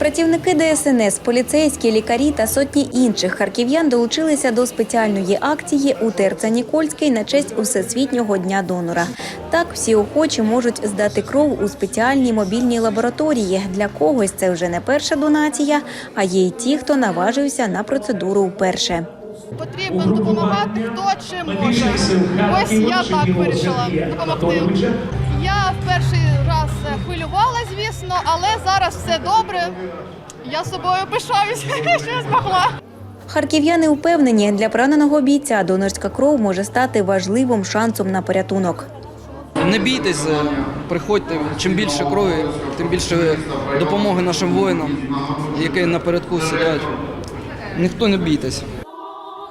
Працівники ДСНС, поліцейські, лікарі та сотні інших харків'ян долучилися до спеціальної акції у ТРЦ Нікольський на честь Усесвітнього дня донора. Так всі охочі можуть здати кров у спеціальній мобільній лабораторії. Для когось це вже не перша донація, а є й ті, хто наважився на процедуру вперше. Потрібно допомагати хто чим може. Ось я так вирішила допомогти. Перший раз хвилювала, звісно, але зараз все добре. Я собою пишаюся, що я змогла. Харків'яни впевнені, для пораненого бійця донорська кров може стати важливим шансом на порятунок. Не бійтесь, е, приходьте. Чим більше крові, тим більше допомоги нашим воїнам, які напередку сидять. Ніхто не бійтесь.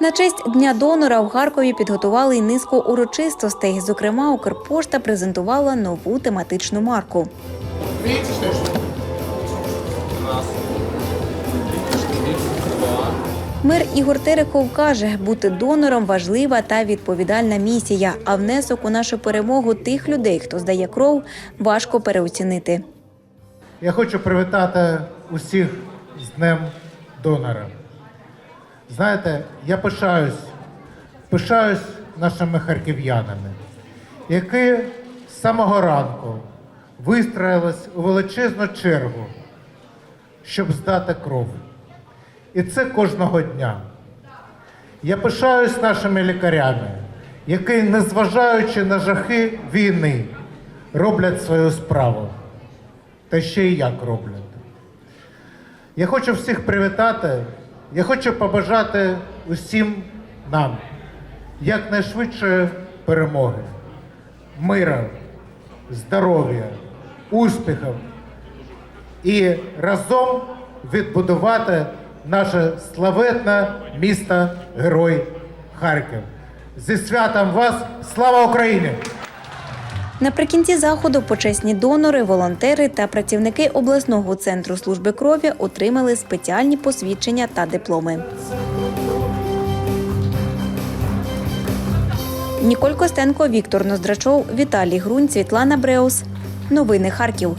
На честь дня донора в Харкові підготували й низку урочистостей. Зокрема, Укрпошта презентувала нову тематичну марку. Мер Ігор Терехов каже, бути донором важлива та відповідальна місія. А внесок у нашу перемогу тих людей, хто здає кров, важко переоцінити. Я хочу привітати усіх з Днем донора. Знаєте, я пишаюсь, пишаюсь нашими харків'янами, які з самого ранку вистроїлись у величезну чергу, щоб здати кров. І це кожного дня. Я пишаюсь нашими лікарями, які, незважаючи на жахи війни, роблять свою справу. Та ще й як роблять. Я хочу всіх привітати, я хочу побажати усім нам якнайшвидшої перемоги, мира, здоров'я, успіхів і разом відбудувати наше славетне місто Герой Харків. Зі святом вас! Слава Україні! Наприкінці заходу почесні донори, волонтери та працівники обласного центру служби крові отримали спеціальні посвідчення та дипломи. Ніколь Костенко, Віктор Ноздрачов, Віталій Грунь, Світлана Бреус. Новини Харків.